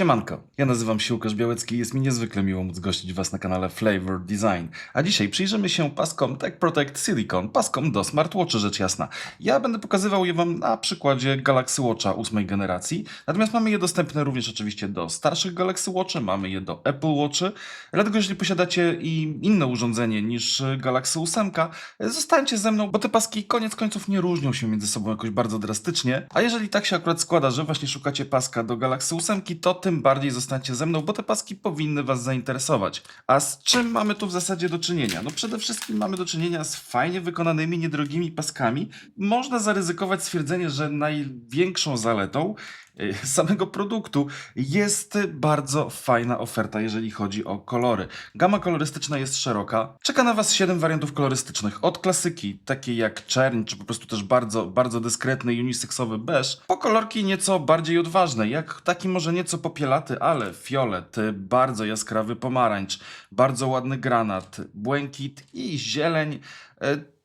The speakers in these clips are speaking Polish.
Siemanko, ja nazywam się Łukasz Białecki i jest mi niezwykle miło móc gościć Was na kanale Flavor Design. A dzisiaj przyjrzymy się paskom Tech Protect Silicon, paskom do smartwatchy rzecz jasna. Ja będę pokazywał je Wam na przykładzie Galaxy Watcha ósmej generacji, natomiast mamy je dostępne również oczywiście do starszych Galaxy Watchy, mamy je do Apple Watchy, dlatego jeżeli posiadacie i inne urządzenie niż Galaxy 8, zostańcie ze mną, bo te paski koniec końców nie różnią się między sobą jakoś bardzo drastycznie, a jeżeli tak się akurat składa, że właśnie szukacie paska do Galaxy 8, to tym bardziej zostańcie ze mną, bo te paski powinny Was zainteresować. A z czym mamy tu w zasadzie do czynienia? No przede wszystkim mamy do czynienia z fajnie wykonanymi, niedrogimi paskami. Można zaryzykować stwierdzenie, że największą zaletą samego produktu jest bardzo fajna oferta, jeżeli chodzi o kolory. Gama kolorystyczna jest szeroka. Czeka na Was 7 wariantów kolorystycznych. Od klasyki, takiej jak czerń, czy po prostu też bardzo, bardzo dyskretny unisexowy beż, po kolorki nieco bardziej odważne, jak taki może nieco popielaty, ale fiolet, bardzo jaskrawy pomarańcz, bardzo ładny granat, błękit i zieleń.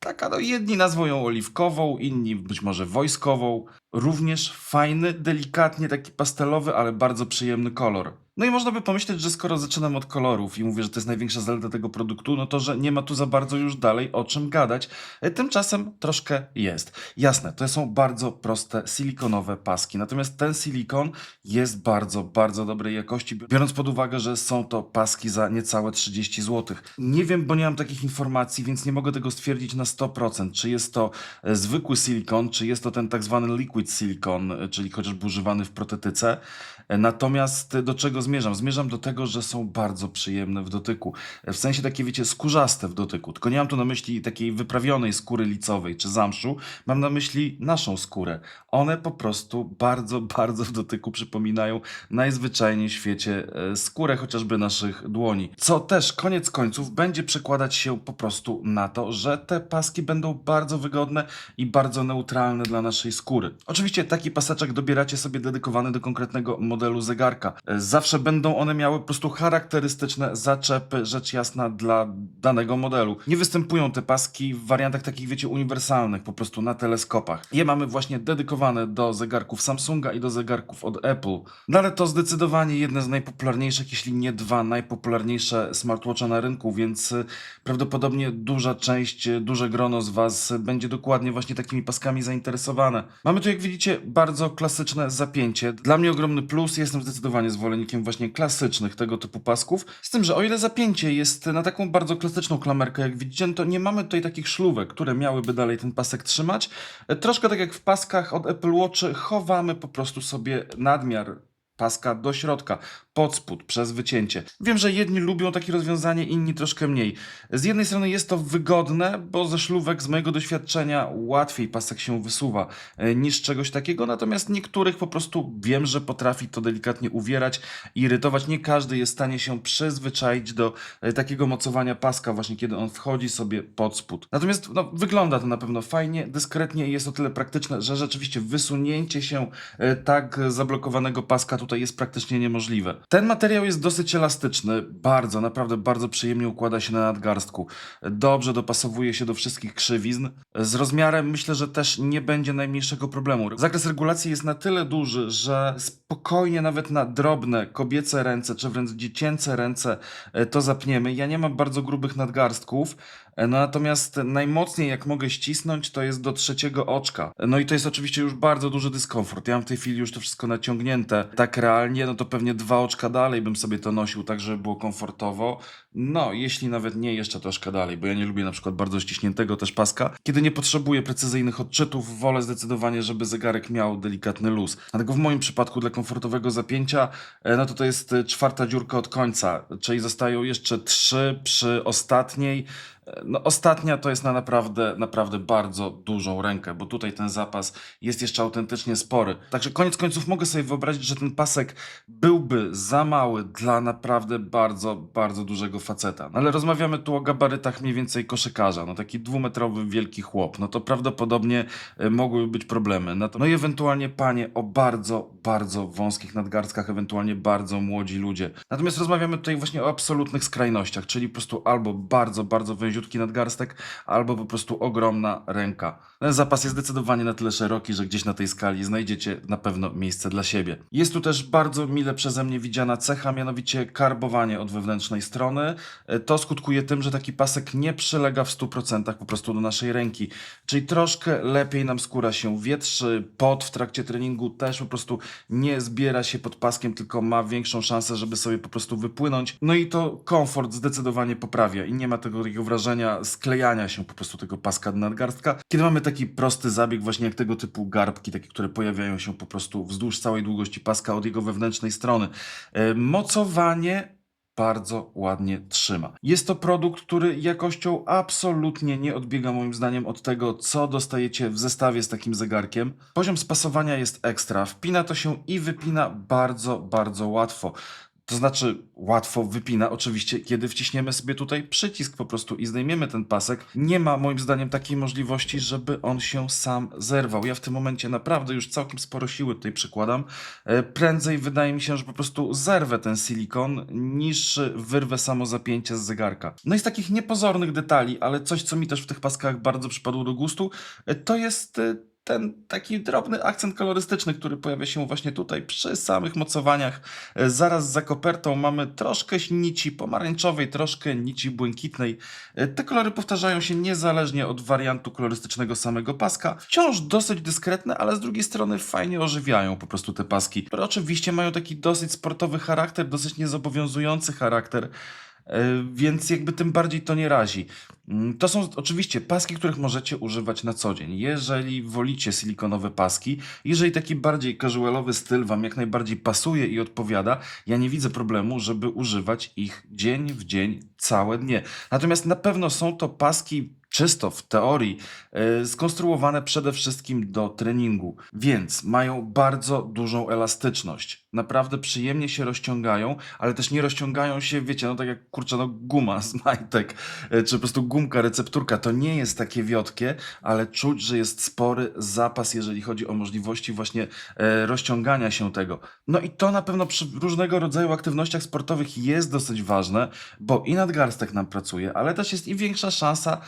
Taka, no jedni nazwą ją oliwkową, inni być może wojskową. Również fajny, delikatnie taki pastelowy, ale bardzo przyjemny kolor. No i można by pomyśleć, że skoro zaczynam od kolorów i mówię, że to jest największa zaleta tego produktu, no to, że nie ma tu za bardzo już dalej o czym gadać. E, Tymczasem troszkę jest. Jasne, to są bardzo proste silikonowe paski, natomiast ten silikon jest bardzo, bardzo dobrej jakości, biorąc pod uwagę, że są to paski za niecałe 30 zł. Nie wiem, bo nie mam takich informacji, więc nie mogę tego stwierdzić na 100%, czy jest to e, zwykły silikon, czy jest to ten tak zwany liquid silicon, e, czyli chociażby używany w protetyce. Natomiast do czego zmierzam? Zmierzam do tego, że są bardzo przyjemne w dotyku. W sensie takie, wiecie, skórzaste w dotyku. Tylko nie mam tu na myśli takiej wyprawionej skóry licowej czy zamszu. Mam na myśli naszą skórę. One po prostu bardzo, bardzo w dotyku przypominają najzwyczajniej w świecie e, skórę chociażby naszych dłoni. Co też koniec końców będzie przekładać się po prostu na to, że te paski będą bardzo wygodne i bardzo neutralne dla naszej skóry. Oczywiście taki paseczek dobieracie sobie dedykowany do konkretnego modelu zegarka. E, Zawsze będą one miały po prostu charakterystyczne zaczepy, rzecz jasna, dla danego modelu. Nie występują te paski w wariantach takich, wiecie, uniwersalnych, po prostu na teleskopach. Je mamy właśnie dedykowane do zegarków Samsunga i do zegarków od Apple. No ale to zdecydowanie jedne z najpopularniejszych, jeśli nie dwa najpopularniejsze smartwatche na rynku, więc y, prawdopodobnie duża część, y, duże grono z Was będzie dokładnie właśnie takimi paskami zainteresowane. Mamy tu, jak widzicie, bardzo klasyczne zapięcie. Dla mnie ogromny plus, jestem zdecydowanie zwolennikiem właśnie klasycznych tego typu pasków. Z tym, że o ile zapięcie jest na taką bardzo klasyczną klamerkę, jak widzicie, no to nie mamy tutaj takich szlówek, które miałyby dalej ten pasek trzymać. Troszkę tak jak w paskach od Apple Watch, chowamy po prostu sobie nadmiar paska do środka, pod spód, przez wycięcie. Wiem, że jedni lubią takie rozwiązanie, inni troszkę mniej. Z jednej strony jest to wygodne, bo ze szlówek z mojego doświadczenia łatwiej pasek się wysuwa e, niż czegoś takiego, natomiast niektórych po prostu wiem, że potrafi to delikatnie uwierać i irytować. Nie każdy jest w stanie się przyzwyczaić do e, takiego mocowania paska właśnie, kiedy on wchodzi sobie pod spód. Natomiast no, wygląda to na pewno fajnie, dyskretnie i jest o tyle praktyczne, że rzeczywiście wysunięcie się e, tak zablokowanego paska tutaj jest praktycznie niemożliwe. Ten materiał jest dosyć elastyczny, bardzo, naprawdę bardzo przyjemnie układa się na nadgarstku. Dobrze dopasowuje się do wszystkich krzywizn. Z rozmiarem myślę, że też nie będzie najmniejszego problemu. Zakres regulacji jest na tyle duży, że spokojnie nawet na drobne kobiece ręce, czy wręcz dziecięce ręce e, to zapniemy. Ja nie mam bardzo grubych nadgarstków, e, no natomiast najmocniej jak mogę ścisnąć to jest do trzeciego oczka. No i to jest oczywiście już bardzo duży dyskomfort. Ja mam w tej chwili już to wszystko naciągnięte. Tak realnie, no to pewnie dwa oczka dalej bym sobie to nosił, tak żeby było komfortowo. No, jeśli nawet nie, jeszcze troszkę dalej, bo ja nie lubię na przykład bardzo ściśniętego też paska. Kiedy nie potrzebuję precyzyjnych odczytów, wolę zdecydowanie, żeby zegarek miał delikatny luz. Dlatego w moim przypadku dla komfortowego zapięcia, e, no to to jest e, czwarta dziurka od końca, czyli zostają jeszcze trzy przy ostatniej. No ostatnia to jest na naprawdę, naprawdę bardzo dużą rękę, bo tutaj ten zapas jest jeszcze autentycznie spory. Także koniec końców mogę sobie wyobrazić, że ten pasek byłby za mały dla naprawdę bardzo, bardzo dużego faceta. No ale rozmawiamy tu o gabarytach mniej więcej koszykarza, no taki dwumetrowy wielki chłop, no to prawdopodobnie e, mogłyby być problemy. No, to, no i ewentualnie panie o bardzo, bardzo wąskich nadgarstkach, ewentualnie bardzo młodzi ludzie. Natomiast rozmawiamy tutaj właśnie o absolutnych skrajnościach, czyli po prostu albo bardzo, bardzo węziutkie wąziutki nadgarstek, albo po prostu ogromna ręka. Ten zapas jest zdecydowanie na tyle szeroki, że gdzieś na tej skali znajdziecie na pewno miejsce dla siebie. Jest tu też bardzo mile przeze mnie widziana cecha, mianowicie karbowanie od wewnętrznej strony. E, To skutkuje tym, że taki pasek nie przylega w 100% po prostu do naszej ręki. Czyli troszkę lepiej nam skóra się wietrzy, pot w trakcie treningu też po prostu nie zbiera się pod paskiem, tylko ma większą szansę, żeby sobie po prostu wypłynąć. No i to komfort zdecydowanie poprawia i nie ma tego takiego wrażenia sklejania się po prostu tego paska nadgarstka. Kiedy mamy taki prosty zabieg właśnie jak tego typu garbki, takie, które pojawiają się po prostu wzdłuż całej długości paska od jego wewnętrznej strony. E, Mocowanie bardzo ładnie trzyma. Jest to produkt, który jakością absolutnie nie odbiega moim zdaniem od tego, co dostajecie w zestawie z takim zegarkiem. Poziom spasowania jest ekstra. Wpina to się i wypina bardzo, bardzo łatwo. To znaczy, łatwo wypina oczywiście, kiedy wciśniemy sobie tutaj przycisk po prostu i zdejmiemy ten pasek. Nie ma moim zdaniem takiej możliwości, żeby on się sam zerwał. Ja w tym momencie naprawdę już całkiem sporo siły tutaj przykładam. E, Prędzej wydaje mi się, że po prostu zerwę ten silikon, niż wyrwę samo zapięcie z zegarka. No i z takich niepozornych detali, ale coś, co mi też w tych paskach bardzo przypadło do gustu, e, to jest e, ten taki drobny akcent kolorystyczny, który pojawia się właśnie tutaj przy samych mocowaniach. E, Zaraz za kopertą mamy troszkę nici pomarańczowej, troszkę nici błękitnej. E, Te kolory powtarzają się niezależnie od wariantu kolorystycznego samego paska. Wciąż dosyć dyskretne, ale z drugiej strony fajnie ożywiają po prostu te paski, oczywiście mają taki dosyć sportowy charakter, dosyć niezobowiązujący charakter. E, Więc jakby tym bardziej to nie razi. Mm, To są oczywiście paski, których możecie używać na co dzień. Jeżeli wolicie silikonowe paski, jeżeli taki bardziej casualowy styl Wam jak najbardziej pasuje i odpowiada, ja nie widzę problemu, żeby używać ich dzień w dzień, całe dnie. Natomiast na pewno są to paski czysto w teorii e, skonstruowane przede wszystkim do treningu, więc mają bardzo dużą elastyczność. Naprawdę przyjemnie się rozciągają, ale też nie rozciągają się, wiecie, no tak jak kurczę, no guma z majtek, e, czy po prostu gumka, recepturka. To nie jest takie wiotkie, ale czuć, że jest spory zapas, jeżeli chodzi o możliwości właśnie e, rozciągania się tego. No i to na pewno przy różnego rodzaju aktywnościach sportowych jest dosyć ważne, bo i nadgarstek nam pracuje, ale też jest i większa szansa,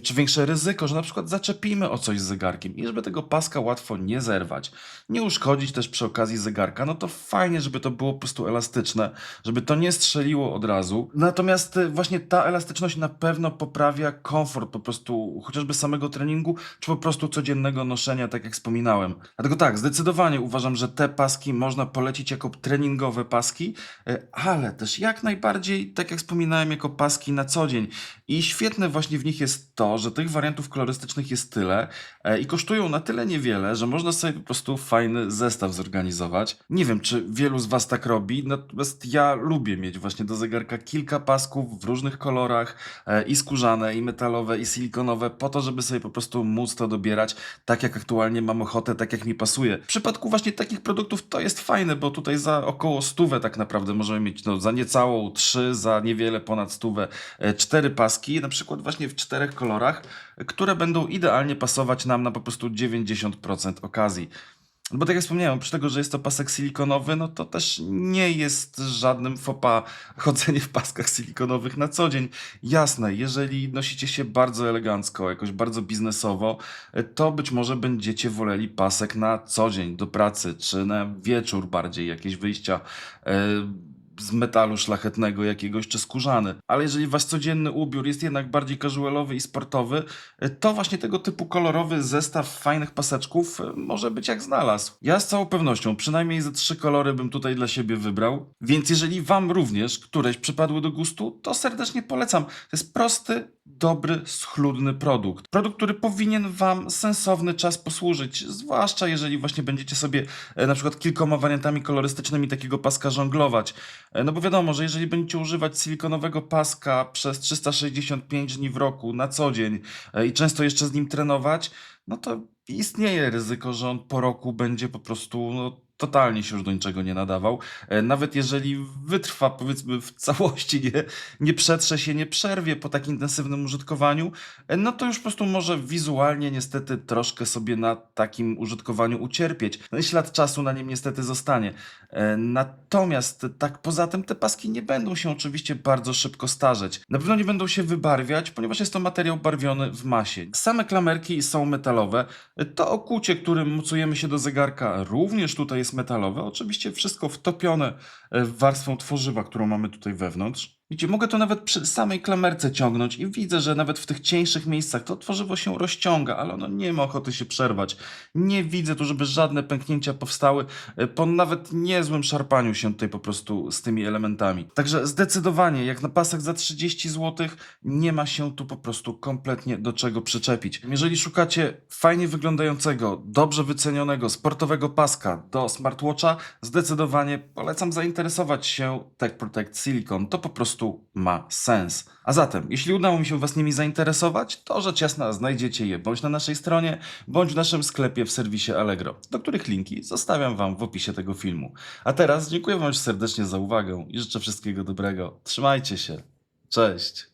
czy większe ryzyko, że na przykład zaczepimy o coś z zegarkiem i żeby tego paska łatwo nie zerwać. Nie uszkodzić też przy okazji zegarka, no to fajnie, żeby to było po prostu elastyczne, żeby to nie strzeliło od razu. Natomiast e, właśnie ta elastyczność na pewno poprawia komfort po prostu chociażby samego treningu, czy po prostu codziennego noszenia, tak jak wspominałem. Dlatego tak, zdecydowanie uważam, że te paski można polecić jako treningowe paski, e, ale też jak najbardziej, tak jak wspominałem, jako paski na co dzień. I świetne właśnie w nich jest to, że tych wariantów kolorystycznych jest tyle e, i kosztują na tyle niewiele, że można sobie po prostu fajny zestaw zorganizować. Nie wiem, czy wielu z Was tak robi, natomiast ja lubię mieć właśnie do zegarka kilka pasków w różnych kolorach e, i skórzane, i metalowe, i silikonowe, po to, żeby sobie po prostu móc to dobierać tak, jak aktualnie mam ochotę, tak jak mi pasuje. W przypadku właśnie takich produktów to jest fajne, bo tutaj za około stówę tak naprawdę możemy mieć, no za niecałą trzy, za niewiele ponad stówę, e, cztery paski, na przykład właśnie w czterech kolorach, e, które będą idealnie pasować nam na po prostu 90% okazji. Bo tak jak wspomniałem, oprócz tego, że jest to pasek silikonowy, no to też nie jest żadnym fopa chodzenie w paskach silikonowych na co dzień. Jasne, jeżeli nosicie się bardzo elegancko, jakoś bardzo biznesowo, to być może będziecie woleli pasek na co dzień, do pracy, czy na wieczór bardziej, jakieś wyjścia e, z metalu szlachetnego jakiegoś, czy skórzany. Ale jeżeli wasz codzienny ubiór jest jednak bardziej casualowy i sportowy, e, to właśnie tego typu kolorowy zestaw fajnych paseczków e, może być jak znalazł. Ja z całą pewnością przynajmniej ze trzy kolory bym tutaj dla siebie wybrał, więc jeżeli wam również któreś przypadły do gustu, to serdecznie polecam. To jest prosty, dobry, schludny produkt. Produkt, który powinien wam sensowny czas posłużyć, zwłaszcza jeżeli właśnie będziecie sobie e, na przykład kilkoma wariantami kolorystycznymi takiego paska żonglować. E, No bo wiadomo, że jeżeli będziecie używać silikonowego paska przez 365 dni w roku na co dzień e, i często jeszcze z nim trenować, no to istnieje ryzyko, że on po roku będzie po prostu no, totalnie się już do niczego nie nadawał. E, Nawet jeżeli wytrwa, powiedzmy, w całości, nie, nie przetrze się, nie przerwie po tak intensywnym użytkowaniu, e, no to już po prostu może wizualnie niestety troszkę sobie na takim użytkowaniu ucierpieć. No ślad czasu na nim niestety zostanie. E, Natomiast tak poza tym te paski nie będą się oczywiście bardzo szybko starzeć. Na pewno nie będą się wybarwiać, ponieważ jest to materiał barwiony w masie. Same klamerki są metalowe. To okucie, którym mocujemy się do zegarka również tutaj jest metalowe. Oczywiście wszystko wtopione e, warstwą tworzywa, którą mamy tutaj wewnątrz. Widzicie, mogę to nawet przy samej klamerce ciągnąć i widzę, że nawet w tych cieńszych miejscach to tworzywo się rozciąga, ale ono nie ma ochoty się przerwać. Nie widzę tu, żeby żadne pęknięcia powstały e, po nawet niezłym szarpaniu się tutaj po prostu z tymi elementami. Także zdecydowanie, jak na pasach za 30 zł, nie ma się tu po prostu kompletnie do czego przyczepić. Jeżeli szukacie fajnie wyglądającego, dobrze wycenionego, sportowego paska do smartwatcha, zdecydowanie polecam zainteresować się Tech Protect Silicon. To po prostu ma sens. A zatem, jeśli udało mi się Was nimi zainteresować, to rzecz jasna znajdziecie je bądź na naszej stronie, bądź w naszym sklepie w serwisie Allegro, do których linki zostawiam Wam w opisie tego filmu. A teraz dziękuję Wam serdecznie za uwagę i życzę wszystkiego dobrego. Trzymajcie się. Cześć.